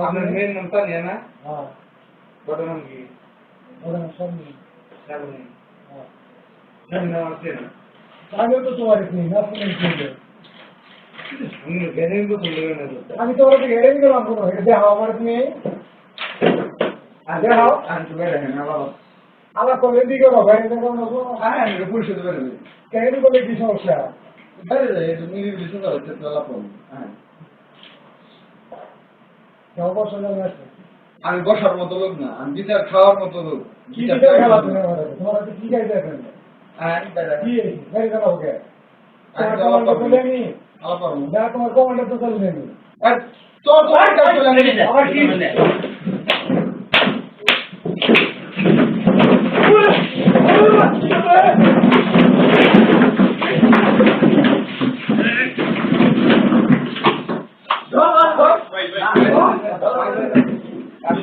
ಆಮೇಲೆ ಮೇನ್ ನಂಬ್ತಾನೆ ಏನ ದೊಡ್ಡ ನಮ್ಗೆ ದೊಡ್ಡ ಸ್ವಾಮಿ ಸ್ವಾಮಿ ಸ್ವಾಮಿ ನಮಸ್ತೆ ಆಮೇಲೆ ತೋರಿಸ್ತೀನಿ ನರ್ಸಿಂಗ್ আমি তো ওরা হেরে দিলাম কোনো হেঁটে হাওয়া মারছি হাওয়া তো বাবা আমার বাবা এটা কোনো? হ্যাঁ পরিশোধ কেন কি সমস্যা? বেড়ে যায় এটা নিরিবিলি সুন্দর হচ্ছে তো লাভ হবে। হ্যাঁ। কেউ বছর জানা আছে আমি বসার মতো লোক না আমি বিচার খাওয়ার মতো লোক। কি তোমার হাতে কি গাইতে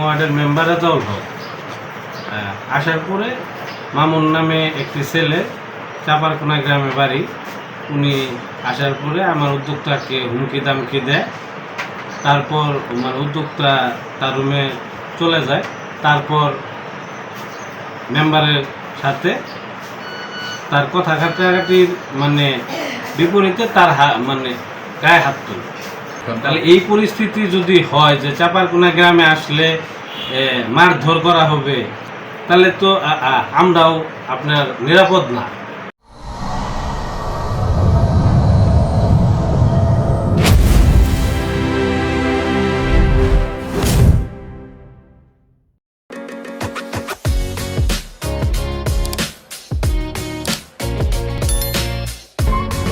ওয়ার্ডের মেম্বারে দল হোক আহ, আসার পরে মামুন নামে একটি ছেলে চাপারকোনা গ্রামে বাড়ি উনি আসার পরে আমার উদ্যোক্তাকে হুমকি দামকি দেয়। তারপর আমার উদ্যোক্তা তার রুমে চলে যায়। তারপর মেম্বারের সাথে তার কথা কাটাকাটির মানে বিপরীতে তার মানে গায়ে হাত তোলে। তাহলে এই পরিস্থিতি যদি হয় যে চাপারকোনা গ্রামে আসলে মারধর করা হবে, তাহলে তো আমরাও আপনার নিরাপদ না।